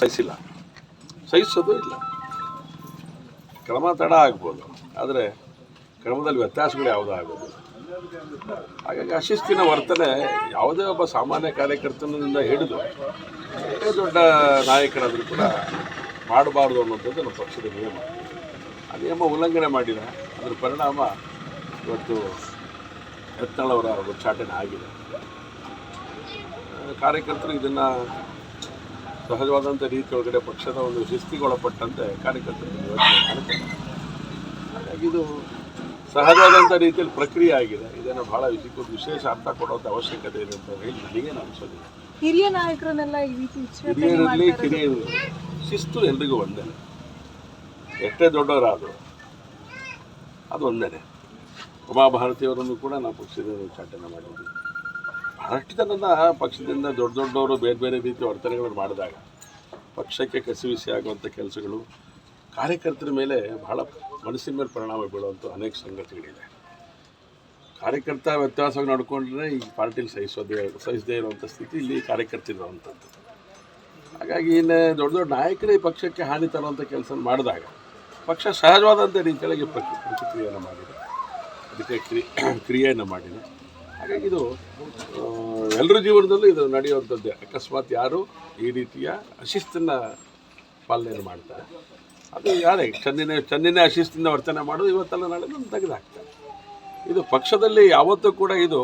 ಸಹಿಸಿಲ್ಲ. ಸಹಿಸೋದು ಇಲ್ಲ. ಕ್ರಮ ತಡ ಆಗ್ಬೋದು. ಆದರೆ ಕ್ರಮದಲ್ಲಿ ವ್ಯತ್ಯಾಸಗಳು ಯಾವುದೂ ಆಗೋದಿಲ್ಲ. ಹಾಗಾಗಿ ಅಶಿಸ್ತಿನ ವರ್ತನೆ ಯಾವುದೇ ಒಬ್ಬ ಸಾಮಾನ್ಯ ಕಾರ್ಯಕರ್ತನಿಂದ ಹಿಡಿದು ಎಷ್ಟೇ ದೊಡ್ಡ ನಾಯಕರಾದರೂ ಕೂಡ ಮಾಡಬಾರ್ದು ಅನ್ನೋಂಥದ್ದು ನಮ್ಮ ಪಕ್ಷದ ನಿಯಮ. ಆ ನಿಯಮ ಉಲ್ಲಂಘನೆ ಮಾಡಿದ ಅದರ ಪರಿಣಾಮ ಇವತ್ತು ಯತ್ನಾಳವರ ಉಚ್ಚಾಟನೆ ಆಗಿದೆ. ಕಾರ್ಯಕರ್ತರು ಇದನ್ನು ಸಹಜವಾದಂಥ ರೀತಿ ಒಳಗಡೆ ಪಕ್ಷದ ಒಂದು ಶಿಸ್ತಿಗೆ ಒಳಪಟ್ಟಂತೆ ಕಾರ್ಯಕರ್ತರು ಹಾಗಾಗಿ ಇದು ಸಹಜವಾದಂಥ ರೀತಿಯಲ್ಲಿ ಪ್ರಕ್ರಿಯೆ ಆಗಿದೆ. ಇದನ್ನು ಬಹಳ ಇದಕ್ಕೊಂದು ವಿಶೇಷ ಅರ್ಥ ಕೊಡುವಂಥ ಅವಶ್ಯಕತೆ ಇದೆ ಅಂತ ಹೇಳಿ ನನಗೇನು ಅನಿಸೋದಿಲ್ಲ. ಹಿರಿಯ ನಾಯಕರನ್ನೆಲ್ಲ ಈ ರೀತಿ ಹಿರಿಯರಲ್ಲಿ ಕಿರಿಯರು ಶಿಸ್ತು ಎಲ್ರಿಗೂ ಒಂದೇ. ಎಷ್ಟೇ ದೊಡ್ಡವರಾದರು ಅದು ಒಂದೇ ಉಮಾಭಾರತಿಯವರನ್ನು ಕೂಡ ನಾವು ಪಕ್ಷದಿಂದ ಉಚ್ಚಾಟನೆ ಮಾಡಿದ್ವಿ ಬಹಳಷ್ಟು ಪಕ್ಷದಿಂದ ದೊಡ್ಡ ದೊಡ್ಡವರು ಬೇರೆ ಬೇರೆ ರೀತಿಯ ವರ್ತನೆಗಳನ್ನು ಮಾಡಿದಾಗ ಪಕ್ಷಕ್ಕೆ ಕಸಿವಿಸಿ ಆಗುವಂಥ ಕೆಲಸಗಳು ಕಾರ್ಯಕರ್ತರ ಮೇಲೆ ಬಹಳ ಮನಸ್ಸಿನ ಮೇಲೆ ಪರಿಣಾಮ ಬೀಳುವಂಥ ಅನೇಕ ಸಂಗತಿಗಳಿದೆ. ಕಾರ್ಯಕರ್ತ ವ್ಯತ್ಯಾಸವಾಗಿ ನಡ್ಕೊಂಡ್ರೆ ಈ ಪಾರ್ಟಿಲಿ ಸಹಿಸೋದೇ, ಸಹಿಸದೇ ಇರುವಂಥ ಸ್ಥಿತಿ ಇಲ್ಲಿ ಕಾರ್ಯಕರ್ತರಿರುವಂಥದ್ದು ಹಾಗಾಗಿ ಇನ್ನು ದೊಡ್ಡ ದೊಡ್ಡ ನಾಯಕರೇ ಪಕ್ಷಕ್ಕೆ ಹಾನಿ ತರುವಂಥ ಕೆಲಸ ಮಾಡಿದಾಗ ಪಕ್ಷ ಸಹಜವಾದಂಥ ರೀತಿಯೊಳಗೆ ಪ್ರತಿ ಪ್ರತಿಕ್ರಿಯೆಯನ್ನು ಮಾಡಿದೆ. ಅದಕ್ಕೆ ಕ್ರಿ ಕ್ರಿಯೆಯನ್ನು ಮಾಡಿದೆ. ಹಾಗಾಗಿ ಇದು ಎಲ್ಲರ ಜೀವನದಲ್ಲೂ ಇದು ನಡೆಯುವಂಥದ್ದೇ. ಅಕಸ್ಮಾತ್ ಯಾರು ಈ ರೀತಿಯ ಅಶಿಸ್ತನ್ನು ಪಾಲನೆ ಮಾಡ್ತಾರೆ. ಅದು ಯಾರೇ, ಚಂದಿನ, ಚಂದಿನೇ ಅಶಿಸ್ತಿಂದ ವರ್ತನೆ ಮಾಡೋದು ಇವತ್ತೆಲ್ಲ ನಾಳೆ ತೆಗೆದುಹಾಕ್ತಾರೆ ಇದು ಪಕ್ಷದಲ್ಲಿ ಯಾವತ್ತೂ ಕೂಡ ಇದು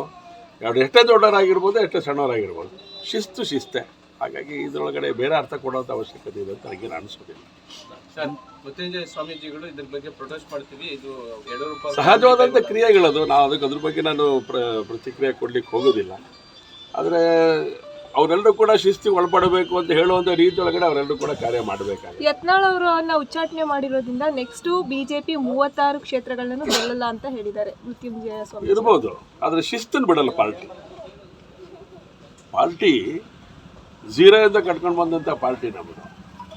ಎರಡು ಎಷ್ಟೇ ದೊಡ್ಡವರಾಗಿರ್ಬೋದು, ಎಷ್ಟೇ ಸಣ್ಣವರಾಗಿರ್ಬೋದು, ಶಿಸ್ತು ಶಿಸ್ತೆ. ಹಾಗಾಗಿ ಇದರೊಳಗಡೆ ಬೇರೆ ಅರ್ಥ ಕೊಡುವಂಥ ಅವಶ್ಯಕತೆ ಇದೆ ಅಂತ ನನಗೆ ಅನಿಸೋದಿಲ್ಲ. ಮೃತ್ಯುಂಜಯ ಸ್ವಾಮೀಜಿಗಳು ಇದ್ರ ಬಗ್ಗೆ ಪ್ರೊಟೆಸ್ಟ್ ಮಾಡ್ತೀವಿ. ಇದು ಯಡಿಯೂರಪ್ಪ ಸಹಜವಾದಂಥ ಕ್ರಿಯೆಗಳದು. ನಾವು ಅದಕ್ಕೆ ಅದ್ರ ಬಗ್ಗೆ ನಾನು ಪ್ರ ಪ್ರತಿಕ್ರಿಯೆ ಕೊಡ್ಲಿಕ್ಕೆ ಹೋಗೋದಿಲ್ಲ. ಆದರೆ ಅವರೆಲ್ಲರೂ ಕೂಡ ಶಿಸ್ತಿಗೆ ಒಳಪಡಬೇಕು ಅಂತ ಹೇಳುವಂಥ ರೀತಿ ಒಳಗಡೆ ಅವರೆಲ್ಲರೂ ಕೂಡ ಕಾರ್ಯ ಮಾಡಬೇಕಾಗಿದೆ. ಯತ್ನಾಳ್ ಅವರನ್ನ ಉಚ್ಚಾಟನೆ ಮಾಡಿರೋದ್ರಿಂದ ನೆಕ್ಸ್ಟ್ ಬಿಜೆಪಿ ಮೂವತ್ತಾರು ಕ್ಷೇತ್ರಗಳನ್ನು ಗೆಲ್ಲಲ್ಲ ಅಂತ ಹೇಳಿದ್ದಾರೆ. ಮೃತ್ಯುಂಜಯ ಸ್ವಾಮಿ ಇರ್ಬೋದು. ಆದರೆ ಶಿಸ್ತನ್ನು ಬಿಡಲ್ಲ ಪಾರ್ಟಿ. ಪಾರ್ಟಿ ಝೀರೋಯಿಂದ ಕಟ್ಕೊಂಡು ಬಂದಂಥ ಪಾರ್ಟಿ ನಮ್ಮದು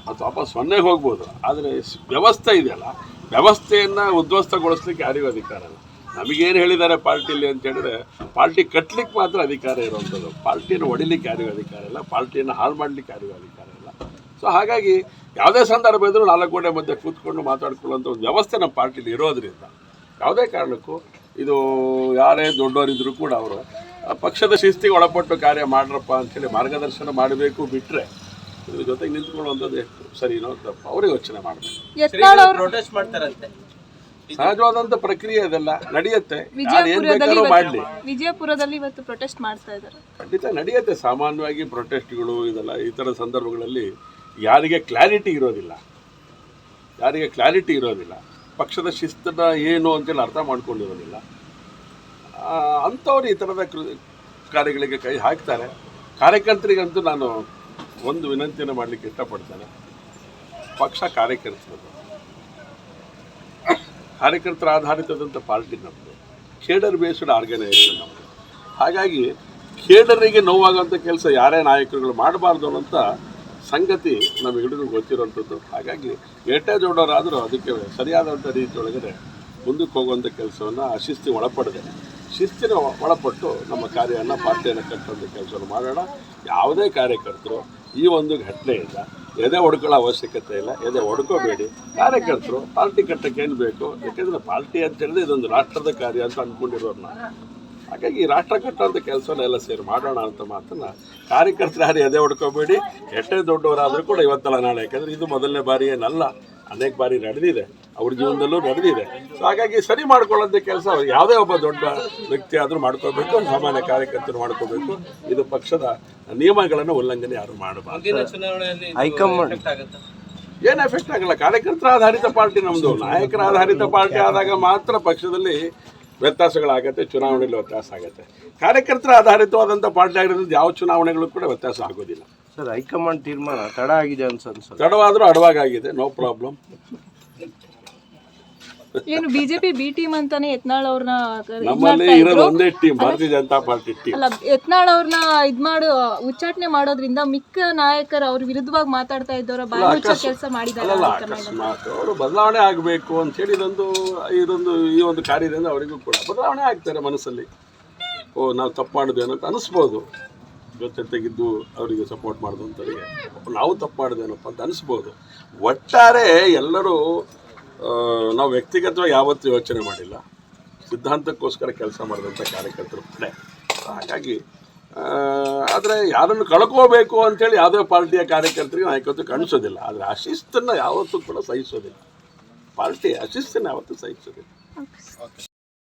ಮತ್ತು ವಾಪಸ್ ಸೊನ್ನೆಗೆ ಹೋಗ್ಬೋದು. ಆದರೆ ವ್ಯವಸ್ಥೆ ಇದೆಯಲ್ಲ, ವ್ಯವಸ್ಥೆಯನ್ನು ಉದ್ವಸ್ತಗೊಳಿಸ್ಲಿಕ್ಕೆ ಯಾರಿಗೂ ಅಧಿಕಾರ ಇಲ್ಲ. ನಮಗೇನು ಹೇಳಿದ್ದಾರೆ ಪಾರ್ಟಿಲಿ ಅಂತ ಹೇಳಿದ್ರೆ, ಪಾರ್ಟಿ ಕಟ್ಟಲಿಕ್ಕೆ ಮಾತ್ರ ಅಧಿಕಾರ ಇರುವಂಥದ್ದು. ಪಾರ್ಟಿಯನ್ನು ಹೊಡಿಲಿಕ್ಕೆ ಯಾರಿಗೂ ಅಧಿಕಾರ ಇಲ್ಲ, ಪಾರ್ಟಿಯನ್ನು ಹಾಳು ಮಾಡಲಿಕ್ಕೆ ಯಾರಿಗೂ ಅಧಿಕಾರ ಇಲ್ಲ. ಸೊ ಹಾಗಾಗಿ ಯಾವುದೇ ಸಂದರ್ಭ ಇದ್ದರೂ ನಾಲ್ಕು ಗೋಡೆ ಮಧ್ಯೆ ಕೂತ್ಕೊಂಡು ಮಾತಾಡ್ಕೊಳ್ಳುವಂಥ ಒಂದು ವ್ಯವಸ್ಥೆ ನಮ್ಮ ಪಾರ್ಟಿಲಿ ಇರೋದ್ರಿಂದ. ಯಾವುದೇ ಕಾರಣಕ್ಕೂ ಇದು ಯಾರೇ ದೊಡ್ಡವರಿದ್ದರೂ ಕೂಡ ಅವರು ಪಕ್ಷದ ಶಿಸ್ತಿಗೆ ಒಳಪಟ್ಟು ಕಾರ್ಯ ಮಾಡ್ರಪ್ಪ ಅಂಥೇಳಿ ಮಾರ್ಗದರ್ಶನ ಮಾಡಬೇಕು ಬಿಟ್ಟರೆ ಇದ್ರ ಜೊತೆಗೆ ನಿಂತ್ಕೊಳ್ಳುವಂಥದ್ದು ಎಷ್ಟು? ಸರಿನೋ ತಪ್ಪು ಅವ್ರಿಗೆ ಯೋಚನೆ ಮಾಡಬೇಕು. ಯತ್ನಾಳ್ ಅವರು ಪ್ರೊಟೆಸ್ಟ್ ಮಾಡ್ತಾರಂತೆ. ಸಹಜವಾದಂಥ ಪ್ರಕ್ರಿಯೆ ಅದೆಲ್ಲ ನಡೆಯುತ್ತೆ. ಯಾರು ಏನು ಬೇಕಾದ್ರೂ ಮಾಡಲಿ. ವಿಜಯಪುರದಲ್ಲಿ ಇವತ್ತು ಪ್ರೊಟೆಸ್ಟ್ ಮಾಡ್ತಾ ಇದ್ದಾರೆ. ಖಂಡಿತ ನಡೆಯುತ್ತೆ. ಸಾಮಾನ್ಯವಾಗಿ ಪ್ರೊಟೆಸ್ಟ್ಗಳು ಇದೆಲ್ಲ ಈ ಥರ ಸಂದರ್ಭಗಳಲ್ಲಿ ಯಾರಿಗೆ ಕ್ಲಾರಿಟಿ ಇರೋದಿಲ್ಲ. ಯಾರಿಗೆ ಕ್ಲಾರಿಟಿ ಇರೋದಿಲ್ಲ. ಪಕ್ಷದ ಶಿಸ್ತನ್ನ ಏನು ಅಂತೇಳಿ ಅರ್ಥ ಮಾಡ್ಕೊಂಡಿರೋದಿಲ್ಲ. ಅಂಥವ್ರು ಈ ಥರದ ಕೃ ಕಾರ್ಯಗಳಿಗೆ ಕೈ ಹಾಕ್ತಾರೆ. ಕಾರ್ಯಕರ್ತರಿಗಂತೂ ನಾನು ಒಂದು ವಿನಂತಿಯನ್ನು ಮಾಡಲಿಕ್ಕೆ ಇಷ್ಟಪಡ್ತೇನೆ. ಪಕ್ಷ ಕಾರ್ಯಕರ್ತರು. ಕಾರ್ಯಕರ್ತರ ಆಧಾರಿತದಂಥ ಪಾರ್ಟಿ ನಮ್ಮದು ಕೇಡರ್ ಬೇಸ್ಡ್ ಆರ್ಗನೈಸೇಷನ್ ನಮ್ಮದು ಹಾಗಾಗಿ ಖೇಡರಿಗೆ ನೋವಾಗುವಂಥ ಕೆಲಸ ಯಾರೇ ನಾಯಕರುಗಳು ಮಾಡಬಾರ್ದು ಅನ್ನೋಂಥ ಸಂಗತಿ ನಮಗೆ ಹಿಡಿದು ಗೊತ್ತಿರೋಂಥದ್ದು ಹಾಗಾಗಿ ಏಟೇ ದೊಡ್ಡವರಾದರೂ ಅದಕ್ಕೆ ಸರಿಯಾದಂಥ ರೀತಿಯೊಳಗಡೆ ಮುಂದಕ್ಕೆ ಹೋಗುವಂಥ ಕೆಲಸವನ್ನು ಆ ಶಿಸ್ತಿ ಒಳಪಡದೆ. ಶಿಸ್ತಿನ ಒಳಪಟ್ಟು ನಮ್ಮ ಕಾರ್ಯವನ್ನು ಪಾರ್ಟಿಯನ್ನು ಕಟ್ಟುವಂಥ ಕೆಲಸವನ್ನು ಮಾಡೋಣ. ಯಾವುದೇ ಕಾರ್ಯಕರ್ತರು ಈ ಒಂದು ಘಟನೆಯಿಂದ ಎದೆ ಹೊಡ್ಕೊಳ್ಳೋ ಅವಶ್ಯಕತೆ ಇಲ್ಲ. ಎದೆ ಹೊಡ್ಕೋಬೇಡಿ. ಕಾರ್ಯಕರ್ತರು ಪಾರ್ಟಿ ಕಟ್ಟಕ್ಕೆ ಏನು ಬೇಕು? ಯಾಕೆಂದರೆ ಪಾರ್ಟಿ ಅಂತ ಹೇಳಿದ್ರೆ ಇದೊಂದು ರಾಷ್ಟ್ರದ ಕಾರ್ಯ ಅಂತ ಅಂದ್ಕೊಂಡಿರೋರು ನಾವು ಹಾಗಾಗಿ ಈ ರಾಷ್ಟ್ರ ಕಟ್ಟುವಂಥ ಕೆಲಸನ ಎಲ್ಲ ಸೇರಿ ಮಾಡೋಣ ಅಂತ ಮಾತನ್ನ ಕಾರ್ಯಕರ್ತರು ಯಾರು ಎದೆ ಹೊಡ್ಕೋಬೇಡಿ. ಎಷ್ಟೇ ದೊಡ್ಡವರಾದರೂ ಕೂಡ ಇವತ್ತಲ್ಲ ನಾಳೆ. ಯಾಕಂದರೆ ಇದು ಮೊದಲನೇ ಬಾರಿ ಏನಲ್ಲ. ಅನೇಕ ಬಾರಿ ನಡೆದಿದೆ. ಅವ್ರ ಜೀವನದಲ್ಲೂ ನಡೆದಿದೆ. ಸೊ ಹಾಗಾಗಿ ಸರಿ ಮಾಡ್ಕೊಳ್ಳೋಂಥ ಕೆಲಸ ಯಾವುದೇ ಒಬ್ಬ ದೊಡ್ಡ ವ್ಯಕ್ತಿ ಆದರೂ ಮಾಡ್ಕೋಬೇಕು ಸಾಮಾನ್ಯ ಕಾರ್ಯಕರ್ತರು ಮಾಡ್ಕೋಬೇಕು. ಇದು ಪಕ್ಷದ ನಿಯಮಗಳನ್ನು ಉಲ್ಲಂಘನೆ ಯಾರು ಮಾಡಬಾರ್ದು. ಹೈಕಮಾಂಡ್ ಚುನಾವಣೆಯಲ್ಲಿ ಎಫೆಕ್ಟ್ ಆಗುತ್ತೆ? ಏನು ಎಫೆಕ್ಟ್ ಆಗಲ್ಲ. ಕಾರ್ಯಕರ್ತರ ಆಧಾರಿತ ಪಾರ್ಟಿ ನಮ್ಮದು ನಾಯಕರ ಆಧಾರಿತ ಪಾರ್ಟಿ ಆದಾಗ ಮಾತ್ರ ಪಕ್ಷದಲ್ಲಿ ವ್ಯತ್ಯಾಸಗಳಾಗತ್ತೆ ಚುನಾವಣೆಯಲ್ಲಿ ವ್ಯತ್ಯಾಸ ಆಗುತ್ತೆ. ಕಾರ್ಯಕರ್ತರ ಆಧಾರಿತವಾದಂಥ ಪಾರ್ಟಿ ಆಗಿರೋದ್ರಿಂದ ಯಾವ ಚುನಾವಣೆಗಳು ಕೂಡ ವ್ಯತ್ಯಾಸ ಆಗೋದಿಲ್ಲ. ಸರ್ ಹೈಕಮಾಂಡ್ ತೀರ್ಮಾನ ತಡ ಆಗಿದೆ ಅನ್ಸನ್ಸ ತಡವಾದರೂ ಅಡವಾಗಿದೆ ನೋ ಪ್ರಾಬ್ಲಮ್ ಏನು B J P B team ಅಂತಾನೆ ಯತ್ನಾಳ್ ಅವ್ರನ್ನ ನಮ್ಮಲ್ಲಿ ಇರೋದು ಒಂದೇ ಟೀಮ್ ಭಾರತೀಯ ಜನತಾ ಪಾರ್ಟಿ ಟೀಮ್ ಅಲ್ಲ ಯತ್ನಾಳ್ ಅವ್ರನ್ನ ಇದ್ ಮಾಡು ಉಚ್ಚಾಟನೆ ಮಾಡೋದ್ರಿಂದ ಮಿಕ್ಕ ನಾಯಕರು ಅವ್ರ ವಿರುದ್ಧವಾಗಿ ಮಾತಾಡ್ತಾ ಇದ್ದವರ ಬಾಯಿ ಮುಚ್ಚೋ ಕೆಲಸ ಮಾಡಿದ್ದಾರೆ ಅಲ್ಲ ಅಕಸ್ಮಾತ್ ಅವರು ಬದಲಾವಣೆ ಆಗಬೇಕು ಅಂತೇಳಿ ಇದೊಂದು ಇದೊಂದು ಈ ಒಂದು ಕಾರ್ಯದಿಂದ ಅವರಿಗೂ ಕೂಡ ಬದಲಾವಣೆ ಆಗ್ತಾರೆ ಮನಸ್ಸಲ್ಲಿ. ಓ ನಾವು ತಪ್ಪು ಮಾಡಿದ್ವಿ ಅನ್ನೋದು ಅನಿಸ್ಬೋದು. ಜೊತೆ ತೆಗೆದು ಅವರಿಗೆ ಸಪೋರ್ಟ್ ಮಾಡಿದಂಥವ್ರಿಗೆ ನಾವು ತಪ್ಪು ಮಾಡಿದೇನಪ್ಪ ಅಂತ ಅನಿಸ್ಬೋದು. ಒಟ್ಟಾರೆ ಎಲ್ಲರೂ ನಾವು ವ್ಯಕ್ತಿಗತವಾಗಿ ಯಾವತ್ತೂ ಯೋಚನೆ ಮಾಡಿಲ್ಲ. ಸಿದ್ಧಾಂತಕ್ಕೋಸ್ಕರ ಕೆಲಸ ಮಾಡಿದಂಥ ಕಾರ್ಯಕರ್ತರು ಕಡೆ ಹಾಗಾಗಿ ಆದರೆ ಯಾರನ್ನು ಕಳ್ಕೋಬೇಕು ಅಂತೇಳಿ ಯಾವುದೇ ಪಾರ್ಟಿಯ ಕಾರ್ಯಕರ್ತರಿಗೆ ನಾಯಕತ್ವ ಕಾಣಿಸೋದಿಲ್ಲ. ಆದರೆ ಅಶಿಸ್ತನ್ನು ಯಾವತ್ತೂ ಕೂಡ ಸಹಿಸೋದಿಲ್ಲ. ಪಾರ್ಟಿ ಅಶಿಸ್ತನ್ನು ಯಾವತ್ತೂ ಸಹಿಸೋದಿಲ್ಲ.